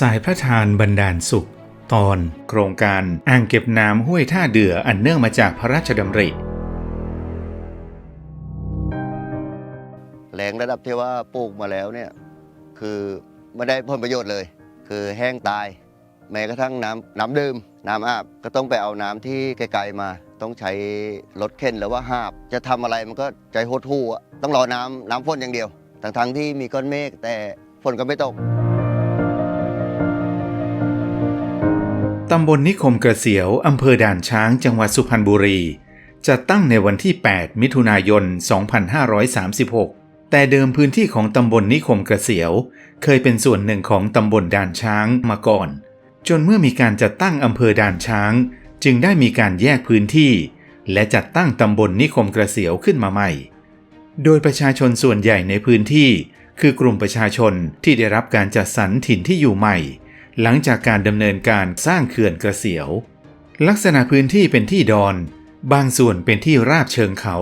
สายพระทานบันดาลสุข ตอนโครงการอ่างเก็บน้ำห้วยท่าเดืออันเนื่องมาจากพระราชดำริแรงระดับที่ว่าปลูกมาแล้วเนี่ยคือไม่ได้ผลประโยชน์เลย คือแห้งตาย แม้กระทั่งน้ำน้ำดื่มน้ำอาบก็ต้องไปเอาน้ำที่ไกลๆมา ต้องใช้รถเข็นหรือว่าหาบ จะทำอะไรมันก็ใจโหดหู่อะต้องรอน้ำน้ำฝนอย่างเดียวทั้งๆที่มีก้อนเมฆแต่ฝนก็ไม่ตก ตำบลนิคมกระเสียว อำเภอด่านช้าง จังหวัดสุพรรณบุรีจะตั้งในวันที่ 8 มิถุนายน 2536 แต่เดิมพื้นที่ของตำบลนิคมกระเสียว เคยเป็นส่วนหนึ่งของตำบลด่านช้างมาก่อน จนเมื่อมีการจัดตั้งอำเภอด่านช้าง จึงได้มีการแยกพื้นที่ และจัดตั้งตำบลนิคมกระเสียวขึ้นมาใหม่ โดยประชาชนส่วนใหญ่ในพื้นที่ คือกลุ่มประชาชนที่ได้รับการจัดสรรถิ่นที่อยู่ใหม่ หลังจากการดำเนินการสร้างเขื่อนกระเสียว ลักษณะพื้นที่เป็นที่ดอน บางส่วนเป็นที่ราบเชิงเขา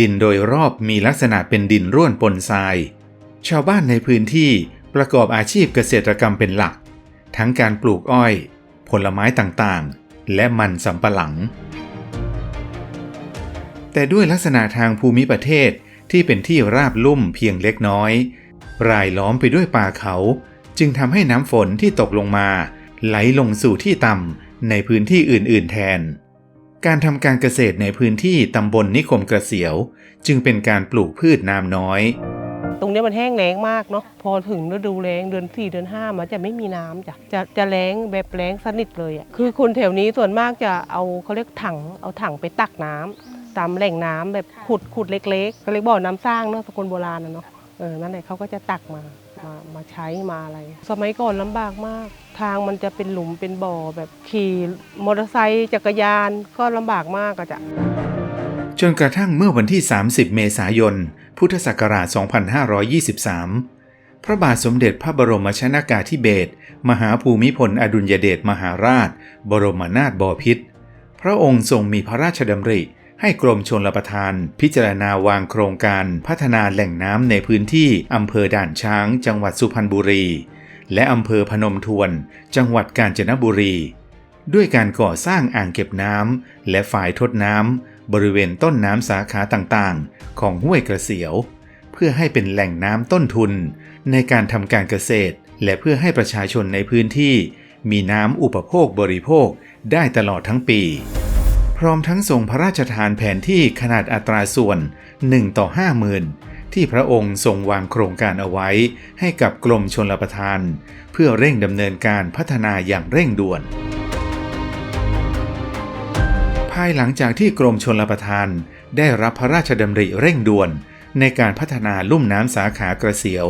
ดินโดยรอบมีลักษณะเป็นดินร่วนปนทราย ชาวบ้านในพื้นที่ประกอบอาชีพเกษตรกรรมเป็นหลัก ทั้งการปลูกอ้อย ผลไม้ต่างๆ และมันสำปะหลัง แต่ด้วยลักษณะทางภูมิประเทศที่เป็นที่ราบลุ่มเพียงเล็กน้อย รายล้อมไปด้วยป่าเขา จึงทำให้น้ำฝนที่ตกลงมา ไหลลงสู่ที่ต่ำในพื้นที่อื่น ๆ แทน การทำการเกษตรในพื้นที่ตำบลนิคมกระเสียว จึงเป็นการปลูกพืชน้ำน้อย ตรงนี้มันแห้งแล้งมากเนาะพอถึงฤดูแล้งเดือนสี่เดือนห้ามันจะไม่มีน้ำจ้ะจะจะแล้งแบบแล้งสนิทเลยอะ่ะคือคนแถวนี้ส่วนมากจะเอาเขาเรียกถังเอาถังไปตักน้ำตามแหล่งน้ำแบบขุดขุดเล็กๆก็เรียกบ่อน้ำสร้างเนาะสกุลโบราณนะเนาะเออนั่นแหละเขาก็จะตักมา มามาใช้มาอะไร สมัยก่อนลำบากมาก ทางมันจะเป็นหลุมเป็นบ่อแบบขี่มอเตอร์ไซค์จักรยานก็ลำบากมากอะจ้ะจนกระทั่งเมื่อวันที่ 30 เมษายน พุทธศักราช 2523 พระบาทสมเด็จพระบรมชนากาธิเบศรมหาภูมิพลอดุลยเดชมหาราช บรมนาถบพิตรพระองค์ทรงมีพระราชดำริ ให้กรมชลประทาน พิจารณาวางโครงการพัฒนาแหล่งน้ำในพื้นที่อำเภอด่านช้าง จังหวัดสุพรรณบุรี และอำเภอพนมทวน จังหวัดกาญจนบุรี ด้วยการก่อสร้างอ่างเก็บน้ำและฝ่ายทดน้ำบริเวณต้นน้ำสาขาต่างๆ ของห้วยกระเสียว เพื่อให้เป็นแหล่งน้ำต้นทุน ในการทำการเกษตร และเพื่อให้ประชาชนในพื้นที่ มีน้ำอุปโภคบริโภคได้ตลอดทั้งปี พร้อมทั้งส่งพระราชทานแผนที่ขนาดอัตราส่วน 1 ต่อ 50,000 ที่พระองค์ทรงวางโครงการเอาไว้ ให้กับกรมชลประทาน เพื่อเร่งดำเนินการพัฒนาอย่างเร่งด่วน ภายหลังจากที่กรมชลประทาน ได้รับพระราชดำริเร่งด่วน ในการพัฒนาลุ่มน้ำสาขากระเสียว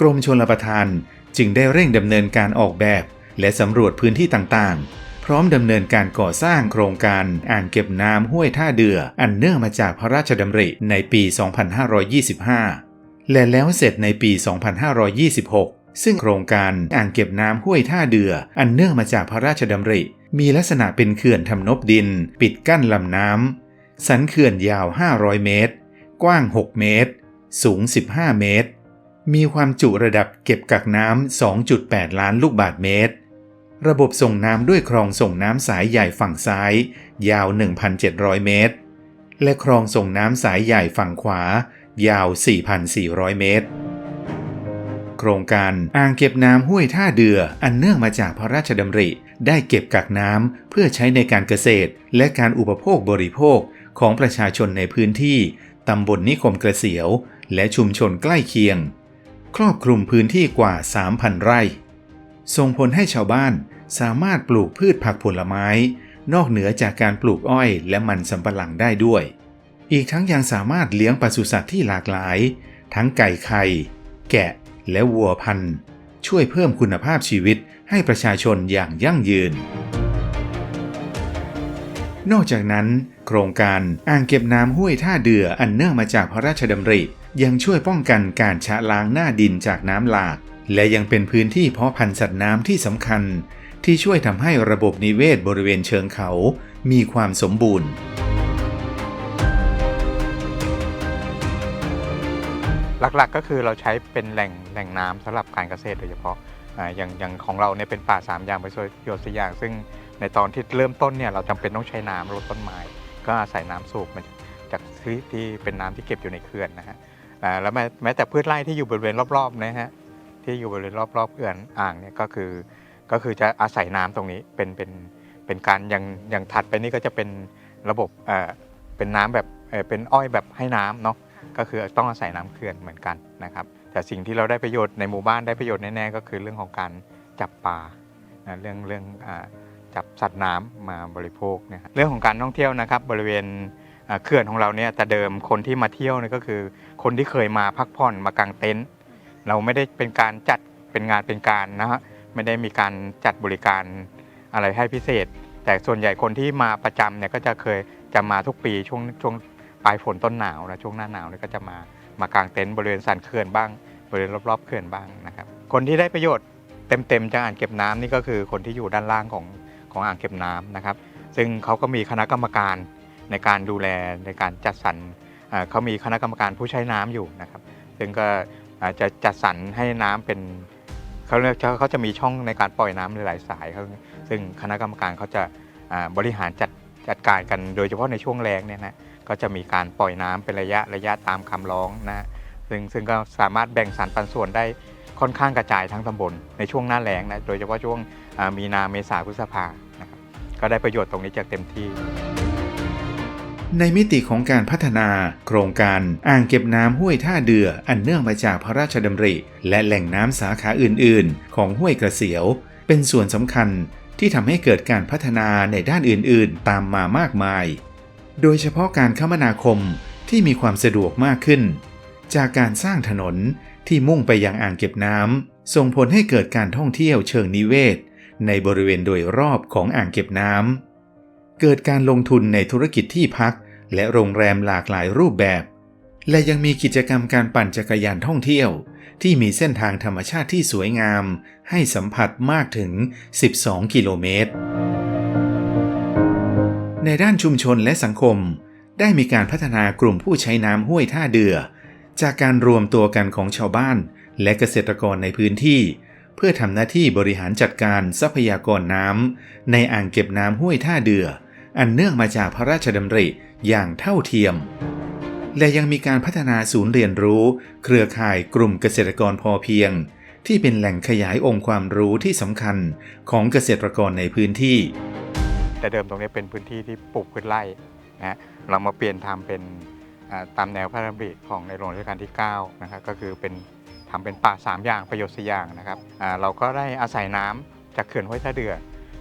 กรมชลประทานจึงได้เร่งดำเนินการออกแบบ และสำรวจพื้นที่ต่างๆ พร้อมดำเนินการก่อสร้างโครงการอ่างเก็บน้ำห้วยท่าเดือ อันเนื่องมาจากพระราชดำริในปี 2525 และแล้วเสร็จในปี 2526 ซึ่งโครงการอ่างเก็บน้ำห้วยท่าเดือ อันเนื่องมาจากพระราชดำริ มีลักษณะเป็นเขื่อนทำนบดิน ปิดกั้นลำน้ำ สันเขื่อนยาว 500 เมตร กว้าง 6 เมตร สูง 15 เมตร มีความจุระดับเก็บกักน้ำ 2.8 ล้านลูกบาศก์เมตร ระบบส่งน้ำด้วยคลองส่งน้ำสายใหญ่ฝั่งซ้าย ยาว 1,700 เมตร และคลองส่งน้ำสายใหญ่ฝั่งขวา ยาว 4,400 เมตร โครงการอ่างเก็บน้ำห้วยท่าเดือ อันเนื่องมาจากพระราชดำริ ได้เก็บกักน้ำเพื่อใช้ในการเกษตร และการอุปโภคบริโภคของประชาชนในพื้นที่ตำบลนิคมกระเสียว และชุมชนใกล้เคียง ครอบคลุมพื้นที่กว่า 3,000 ไร่ส่งผลให้ชาวบ้าน สามารถปลูกพืชผักผลไม้ นอกเหนือจากการปลูกอ้อยและมันสำปะหลังได้ด้วย อีกทั้งยังสามารถเลี้ยงปศุสัตว์ที่หลากหลาย ทั้งไก่ไข่ แกะและวัวพันธุ์ ช่วยเพิ่มคุณภาพชีวิตให้ประชาชนอย่างยั่งยืน นอกจากนั้น โครงการอ่างเก็บน้ำห้วยท่าเดืออันเนื่องมาจากพระราชดำริ ยังช่วยป้องกันการชะล้างหน้าดินจากน้ำหลาก และยังเป็นพื้นที่เพาะพันธุ์สัตว์น้ำที่สำคัญ ที่ช่วยทำให้ระบบนิเวศบริเวณเชิงเขา มีความสมบูรณ์ หลักๆก็คือเราใช้เป็นแหล่งแหล่งน้ำสำหรับการเกษตรโดยเฉพาะอ่าอย่างอย่างของเราเนี่ยเป็นป่าสามอย่างประโยชน์สอย่าง ซึ่งในตอนที่เริ่มต้นเนี่ยเราจำเป็นต้องใช้น้ำลดต้นไม้ก็อาศัยน้ำสูบมาจากที่ที่เป็นน้ำที่เก็บอยู่ในเขื่อนนะฮะอ่าแล้วแม้แม้แต่พืชไร่ที่อยู่บริเวณรอบๆนะฮะที่อยู่บริเวณรอบๆเขื่อนอ่างเนี่ยก็คือ ก็คือจะอาศัยน้ำตรงนี้เป็นเป็นเป็นการอย่างอย่างถัดไปนี่ก็จะเป็นระบบเอ่อเป็นน้ำแบบเอ่อเป็นอ้อยแบบให้น้ำเนาะก็คือต้องอาศัยน้ำเขื่อนเหมือนกันนะครับแต่สิ่งที่เราได้ประโยชน์ในหมู่บ้านได้ประโยชน์แน่ๆก็คือเรื่องของการจับปลานะเรื่องเรื่องอาจับสัตว์น้ำมาบริโภคเนี่ยครับเรื่องของการท่องเที่ยวนะครับ บริเวณอ่าเขื่อนของเราเนี่ยแต่เดิมคนที่มาเที่ยวเนี่ยก็คือ คนที่เคยมาพักผ่อนมากางเต็นท์เราไม่ได้เป็นการจัดเป็นงานเป็นการนะฮะ ไม่ได้มีการจัดบริการอะไรให้พิเศษ แต่ส่วนใหญ่คนที่มาประจำเนี่ยก็จะเคยจะมาทุกปีช่วงช่วงปลายฝนต้นหนาวนะช่วงหน้าหนาวเนี่ยก็จะมามากางเต็นท์บริเวณสันเขื่อนบ้าง บริเวณรอบๆเขื่อนบ้างนะครับคนที่ได้ประโยชน์เต็มๆจากอ่างเก็บน้ำนี่ก็คือคนที่อยู่ด้านล่างของของอ่างเก็บน้ำนะครับ ซึ่งเขาก็มีคณะกรรมการในการดูแลในการจัดสรรเขามีคณะกรรมการผู้ใช้น้ำอยู่นะครับ ซึ่งก็จะจัดสรรให้น้ำเป็น เขาเขาจะมีช่องในการปล่อยน้ำหลายสายเขาซึ่งคณะกรรมการเขาจะบริหารจัดจัดการกันโดยเฉพาะในช่วงแรงเนี่ยนะก็จะมีการปล่อยน้ำเป็นระยะระยะตามคำร้องนะซึ่งซึ่งก็สามารถแบ่งสรรปันส่วนได้ค่อนข้างกระจายทั้งตำบลในช่วงหน้าแล้งนะโดยเฉพาะช่วงมีนาเมษาพฤษภานะครับก็ได้ประโยชน์ตรงนี้จากเต็มที่ ในมิติของการพัฒนา โครงการอ่างเก็บน้ำห้วยท่าเดืออันเนื่องมาจากพระราชดำริ และแหล่งน้ำสาขาอื่น ๆ ของห้วยกระเสียว เป็นส่วนสำคัญที่ทำให้เกิดการพัฒนาในด้านอื่น ๆ ตามมามากมาย โดยเฉพาะการคมนาคมที่มีความสะดวกมากขึ้น จากการสร้างถนนที่มุ่งไปยังอ่างเก็บน้ำส่งผลให้เกิดการท่องเที่ยวเชิงนิเวศ ในบริเวณโดยรอบของอ่างเก็บน้ำ เกิดการลงทุนในธุรกิจที่พัก และโรงแรมหลากหลายรูปแบบ และยังมีกิจกรรมการปั่นจักรยานท่องเที่ยว ที่มีเส้นทางธรรมชาติที่สวยงาม ให้สัมผัสมากถึง 12 กิโลเมตร ในด้านชุมชนและสังคม ได้มีการพัฒนากลุ่มผู้ใช้น้ำห้วยท่าเดือ จากการรวมตัวกันของชาวบ้าน และเกษตรกรในพื้นที่เพื่อทำหน้าที่บริหารจัดการทรัพยากรน้ำในอ่างเก็บน้ำห้วยท่าเดือ อันเนื่องมาจากพระราชดำริอย่างเท่าเทียม และยังมีการพัฒนาศูนย์เรียนรู้ เครือข่ายกลุ่มเกษตรกรพอเพียง ที่เป็นแหล่งขยายองค์ความรู้ที่สำคัญของเกษตรกรในพื้นที่ แต่เดิมตรงนี้เป็นพื้นที่ที่ปลูกพืชไร่นะฮะเรามาเปลี่ยนทำเป็นตามแนวพระราชดำริของในหลวงรัชกาลที่9นะครับก็คือเป็นทำเป็นป่าสามอย่างประโยชน์สี่อย่างนะครับอ่าเราก็ได้อาศัยน้ำจากเขื่อนห้วยท่าเดือ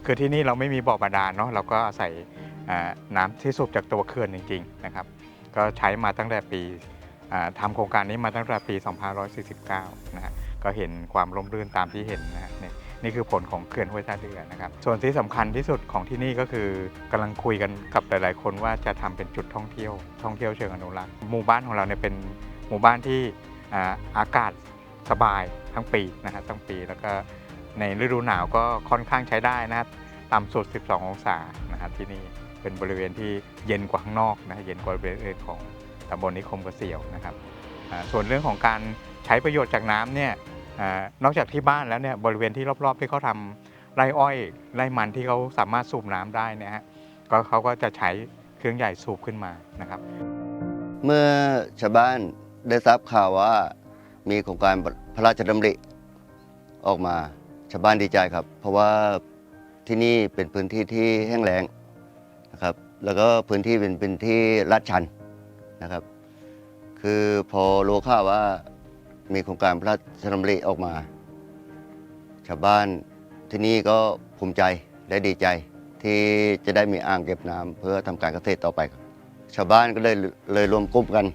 คือที่นี่เราไม่มีบ่อบาดาลเนาะเราก็อาศัย น้ำที่สูบจากตัวเขื่อนจริงๆนะครับก็ใช้มาตั้งแต่ปีอ่าทำโครงการนี้มาตั้งแต่ปี 2549 นะฮะก็เห็นความร่มรื่นตามที่เห็นนะฮะนี่คือผลของเขื่อนห้วยท่าเดือนะครับ ส่วนที่สำคัญที่สุดของที่นี่ก็คือกำลังคุยกันกับหลาย ๆ คนว่าจะทำเป็นจุดท่องเที่ยว ท่องเที่ยวเชิงอนุรักษ์หมู่บ้านของเราเนี่ยเป็นหมู่บ้านที่อาอากาศสบายทั้งปีนะฮะทั้งปีแล้วก็ในฤดูหนาวก็ค่อนข้างใช้ได้นะครับต่ำสุด 12 องศานะครับที่นี่ เป็นบริเวณที่เย็นกว่าข้างนอกนะเย็นกว่าบริเวณของตำบลนิคมกระเสียวนะครับส่วนเรื่องของการใช้ประโยชน์จากน้ำเนี่ยอนอกจากที่บ้านแล้วเนี่ยบริเวณที่รอบๆที่เขาทำไร่อ้อยไร่มันที่เขาสามารถสูบน้ำได้นี่ยฮะก็เขาก็จะใช้เครื่องใหญ่สูบขึ้นมานะครับ เมื่อชาวบ้านได้ทราบข่าวว่ามีโครงการพระราชดำริออกมาชาวบ้านดีใจครับ เพราะว่าที่นี่เป็นพื้นที่ที่แห้งแล้ง นะครับแล้วก็พื้นที่เป็นเป็นที่ลาดชันนะครับ คือพอรู้ข่าวว่ามีโครงการพระราชดำริออกมา ชาวบ้านที่นี่ก็ภูมิใจและดีใจที่จะได้มีอ่างเก็บน้ำเพื่อทำการเกษตรต่อไปครับชาวบ้านก็เลยเลยรวมกลุ่มกัน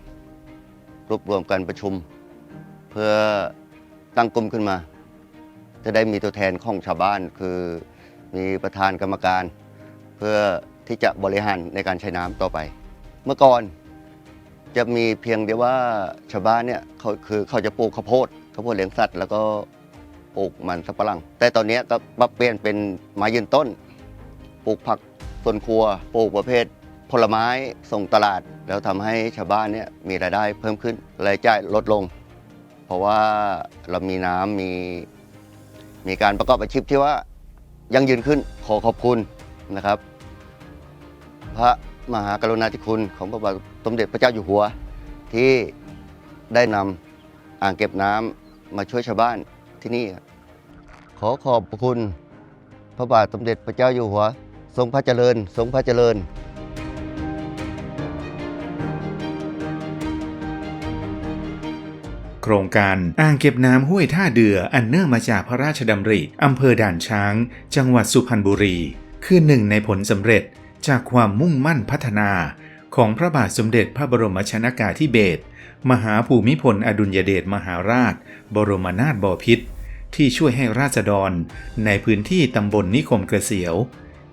รวบรวมกันประชุม เพื่อตั้งกลุ่มขึ้นมา จะได้มีตัวแทนของชาวบ้านคือมีประธานกรรมการ เพื่อ ที่จะบริหารในการใช้น้ำต่อไป เมื่อก่อนจะมีเพียงเดียวว่าชาวบ้านเนี่ยเขาคือเขาจะปลูกข้าวโพดข้าวโพดเลี้ยงสัตว์แล้วก็ปลูกมันสับปะหลัง แต่ตอนนี้ก็ปรับเปลี่ยนเป็นไม้ยืนต้น ปลูกผักสวนครัว ปลูกประเภทผลไม้ส่งตลาด แล้วทำให้ชาวบ้านเนี่ยมีรายได้เพิ่มขึ้นรายจ่ายลดลง เพราะว่าเรามีน้ำมีมีการประกอบอาชีพที่ว่ายังยืนขึ้นขอขอบคุณนะครับ พระมหากรุณาธิคุณของพระบาทสมเด็จพระเจ้าอยู่หัว ที่ได้นำอ่างเก็บน้ำมาช่วยชาวบ้านที่นี่ ขอขอบพระคุณพระบาทสมเด็จพระเจ้าอยู่หัว ทรงพระเจริญ ทรงพระเจริญโครงการอ่างเก็บน้ำห้วยท่าเดืออันเนื่องมาจากพระราชดำริอำเภอด่านช้าง จังหวัดสุพรรณบุรี คือหนึ่งในผลสำเร็จ จากความมุ่งมั่นพัฒนาของพระบาทสมเด็จพระบรมชนากาธิเบศรมหาภูมิพลอดุลยเดชมหาราช บรมนาถบพิตรที่ช่วยให้ราษฎรในพื้นที่ตำบลนิคมเกษียว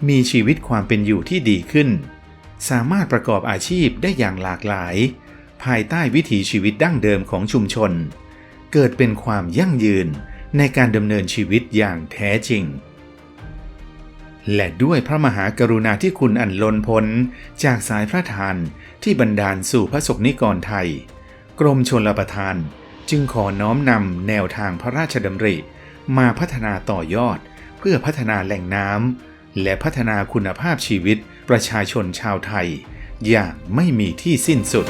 มีชีวิตความเป็นอยู่ที่ดีขึ้น สามารถประกอบอาชีพได้อย่างหลากหลาย ภายใต้วิถีชีวิตดั้งเดิมของชุมชน เกิดเป็นความยั่งยืนในการดำเนินชีวิตอย่างแท้จริง และด้วยพระมหากรุณาธิคุณอันล้นพ้น จากสายพระทานที่บันดาลสู่พระสกนิกรไทย กรมชลประทาน จึงขอน้อมนำแนวทางพระราชดำริ มาพัฒนาต่อยอด เพื่อพัฒนาแหล่งน้ำและพัฒนาคุณภาพชีวิตประชาชนชาวไทย อย่างไม่มีที่สิ้นสุด